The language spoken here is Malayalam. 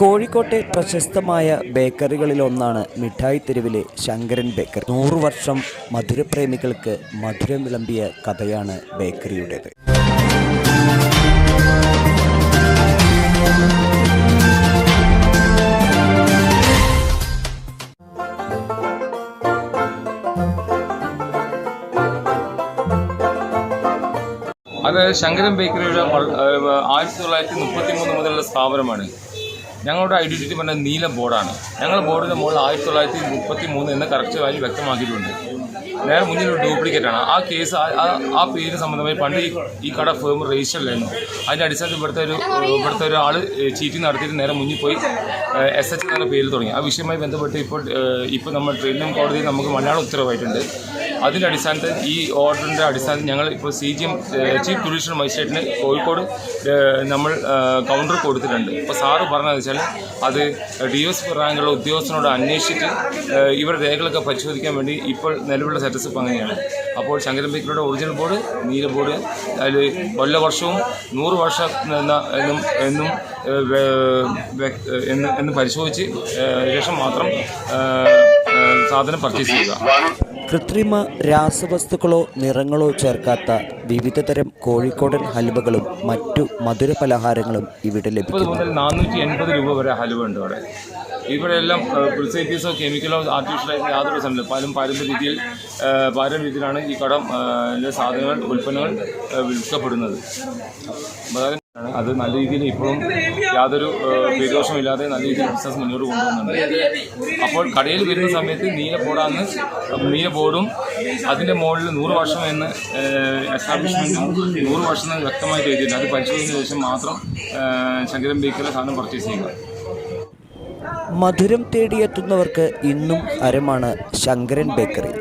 കോഴിക്കോട്ടെ പ്രശസ്തമായ ബേക്കറികളിലൊന്നാണ് മിഠായി തെരുവിലെ ശങ്കരൻ ബേക്കർ നൂറു വർഷം മധുരപ്രേമികൾക്ക് മധുരം വിളമ്പിയ കഥയാണ് ബേക്കറിയുടേത്. അത് ശങ്കരൻ ബേക്കറിയുടെ ആയിരത്തി തൊള്ളായിരത്തി മുപ്പത്തി മൂന്ന് മുതലുള്ള സ്ഥാപനമാണ്. ഞങ്ങളുടെ ഐഡന്റിറ്റി പറഞ്ഞ നീല ബോർഡാണ്. ഞങ്ങളുടെ ബോർഡിന്റെ മുകളിൽ ആയിരത്തി തൊള്ളായിരത്തി മുപ്പത്തി മൂന്ന് എന്ന കറക്റ്റ് വാല്യൂ വ്യക്തമാക്കിയിട്ടുണ്ട്. നേരെ മുന്നിൽ ഒരു ഡ്യൂപ്ലിക്കേറ്റ് ആണ്. ആ കേസ് ആ- പേര് സംബന്ധമായി പണ്ട് ഈ ഈ കട ഫേം രജിസ്റ്റർ അല്ലായിരുന്നു അതിന്റെ അടിസ്ഥാനത്തിൽ ഇവിടുത്തെ ഒരു ഇവിടുത്തെ ഒരാൾ ചീറ്റിംഗ് നടത്തിയിട്ട് നേരെ മുന്നിൽ പോയി. എസ് എച്ച് എന്ന പേരിൽ തുടങ്ങി. ആ വിഷയവുമായി ബന്ധപ്പെട്ട് ഇപ്പോൾ ഇപ്പോൾ നമ്മൾ ട്രെയിനിലും കോടതിയിൽ നമുക്ക് മലയാളം ഉത്തരവായിട്ടുണ്ട്. അതിന്റെ അടിസ്ഥാനത്തിൽ ഈ ഓർഡറിന്റെ അടിസ്ഥാനത്തിൽ ഞങ്ങൾ ഇപ്പോൾ C G M chief judicial മജിസ്ട്രേറ്റിന് Kozhikode നമ്മൾ കൗണ്ടർ കൊടുത്തിട്ടുണ്ട്. ഇപ്പോൾ സാറ് പറഞ്ഞതെന്ന് വെച്ചാൽ അത് ഡി എസ് റാങ്കുള്ള ഉദ്യോഗസ്ഥനോട് അന്വേഷിച്ചിട്ട് ഇവരുടെ രേഖകളൊക്കെ പരിശോധിക്കാൻ വേണ്ടി ഇപ്പോൾ നിലവിലുള്ള സ്റ്റാറ്റസ് അങ്ങനെയാണ്. അപ്പോൾ ശങ്കരൻ ഒറിജിനൽ ബോർഡ് നീല ബോർഡ് അതിൽ കൊല്ല വർഷവും നൂറ് വർഷം എന്ന എന്നും എന്ന് എന്ന് പരിശോധിച്ച് ശേഷം മാത്രം സാധനം പർച്ചേസ് ചെയ്യുക. കൃത്രിമ രാസവസ്തുക്കളോ നിറങ്ങളോ ചേർക്കാത്ത വിവിധ തരം കോഴിക്കോടൻ ഹലുവകളും മറ്റു മധുര പലഹാരങ്ങളും ഇവിടെ ലഭിക്കും മുതൽ നാനൂറ്റി എൺപത് രൂപ വരെ ഹലുവ ഉണ്ട് അവിടെ ഇവിടെ എല്ലാം പ്രിസൈറ്റീസോ കെമിക്കലോ ആർട്ടിഫിഷ്യലോ യാതൊരു സമയത്ത് പലരും പാരമ്പര്യ രീതിയിൽ പാരമ്പര്യ രീതിയിലാണ് ഈ കടം സാധനങ്ങൾ ഉൽപ്പന്നങ്ങൾ വിൽക്കപ്പെടുന്നത്. അത് നല്ല രീതിയിൽ ഇപ്പോഴും യാതൊരു ആ, പേരുദോഷമില്ലാതെ നല്ല രീതിയിൽ ബിസിനസ് മുന്നോട്ട് കൊണ്ടുപോകുന്നുണ്ട്. അപ്പോൾ കടയിൽ വരുന്ന സമയത്ത് നീല ബോർഡാന്ന് നീല ബോർഡും അതിന്റെ മുകളിൽ നൂറ് വർഷം എന്ന് എസ്റ്റാബ്ലിഷ്മെന്റും നൂറ് വർഷം എന്ന് വ്യക്തമായിട്ട് എഴുതിയിട്ടുണ്ട്. അത് പരിശോധിച്ചതിന് ശേഷം മാത്രം ശങ്കരം ശങ്കരൻ ബേക്കറിലെ സാധനം പർച്ചേസ് ചെയ്യുക. മധുരം തേടിയെത്തുന്നവർക്ക് ഇന്നും അരമാണ് ശങ്കരൻ ബേക്കറി.